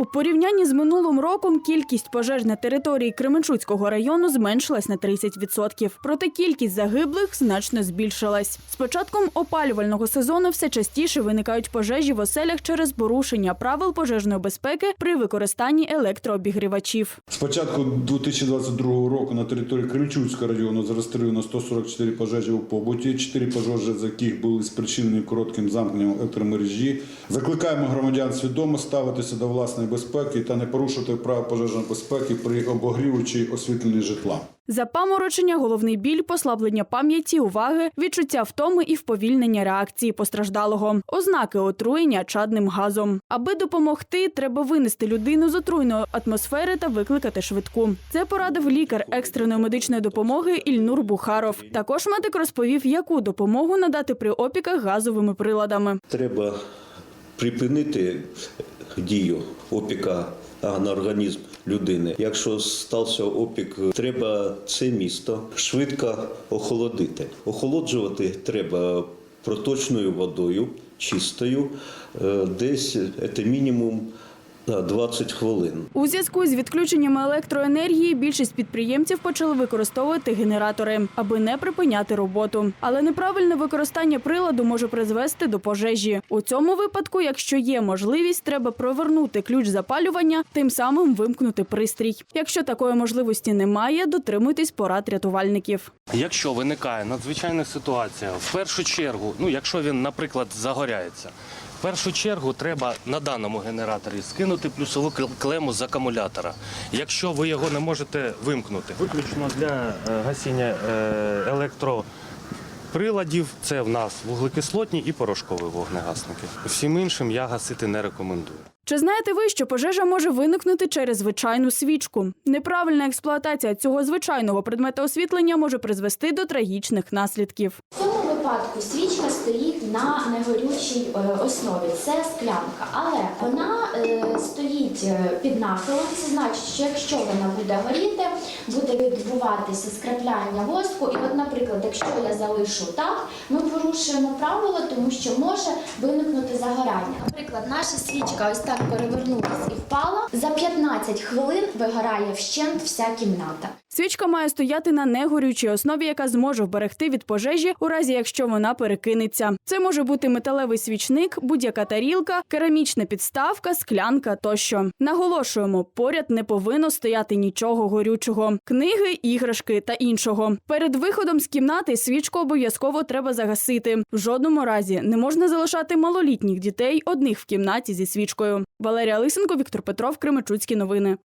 У порівнянні з минулим роком кількість пожеж на території Кременчуцького району зменшилась на 30%. Проте кількість загиблих значно збільшилась. З початком опалювального сезону все частіше виникають пожежі в оселях через порушення правил пожежної безпеки при використанні електрообігрівачів. З початку 2022 року на території Кременчуцького району зареєстровано 144 пожежі у побуті, 4 пожежі, з яких були спричинені коротким замкненням електромережі. Закликаємо громадян свідомо ставитися до власної безпеки та не порушувати прав пожежної безпеки при обогріву чи освітленні житла. Запаморочення, головний біль, послаблення пам'яті, уваги, відчуття втоми і вповільнення реакції постраждалого, ознаки отруєння чадним газом. Аби допомогти, треба винести людину з отруйної атмосфери та викликати швидку. Це порадив лікар екстреної медичної допомоги Ільнур Бухаров. Також медик розповів, яку допомогу надати при опіках газовими приладами. Треба припинити дію опіка на організм людини. Якщо стався опік, треба це місто швидко охолодити. Охолоджувати треба проточною водою, чистою, е, десь це мінімум 20 хвилин. У зв'язку з відключеннями електроенергії більшість підприємців почали використовувати генератори, аби не припиняти роботу. Але неправильне використання приладу може призвести до пожежі. У цьому випадку, якщо є можливість, треба провернути ключ запалювання, тим самим вимкнути пристрій. Якщо такої можливості немає, дотримуйтесь порад рятувальників. Якщо виникає надзвичайна ситуація, в першу чергу, ну якщо він, наприклад, загоряється, в першу чергу треба на даному генераторі скинути плюсову кл- клему з акумулятора. Якщо ви його не можете вимкнути, виключно для е, гасіння е, електроприладів, це в нас вуглекислотні і порошкові вогнегасники. Всім іншим я гасити не рекомендую. Чи знаєте ви, що пожежа може виникнути через звичайну свічку? Неправильна експлуатація цього звичайного предмета освітлення може призвести до трагічних наслідків. Випадку свічка стоїть на негорючій е, основі. Це склянка, але вона е, стоїть е, під нахилом. Це значить, що якщо вона буде горіти, буде відбуватися скрапляння воску. І, от, наприклад, якщо я залишу так, ми порушуємо правило, тому що може виникнути загорання. Наприклад, наша свічка ось так перевернулась і впала. За 15 хвилин вигорає вщент вся кімната. Свічка має стояти на негорючій основі, яка зможе вберегти від пожежі, у разі якщо вона перекинеться. Це може бути металевий свічник, будь-яка тарілка, керамічна підставка, склянка тощо. Наголошуємо, поряд не повинно стояти нічого горючого: книги, іграшки та іншого. Перед виходом з кімнати свічку обов'язково треба загасити. В жодному разі не можна залишати малолітніх дітей одних кімнаті зі свічкою. Валерія Лисенко, Віктор Петров, Кременчуцькі новини.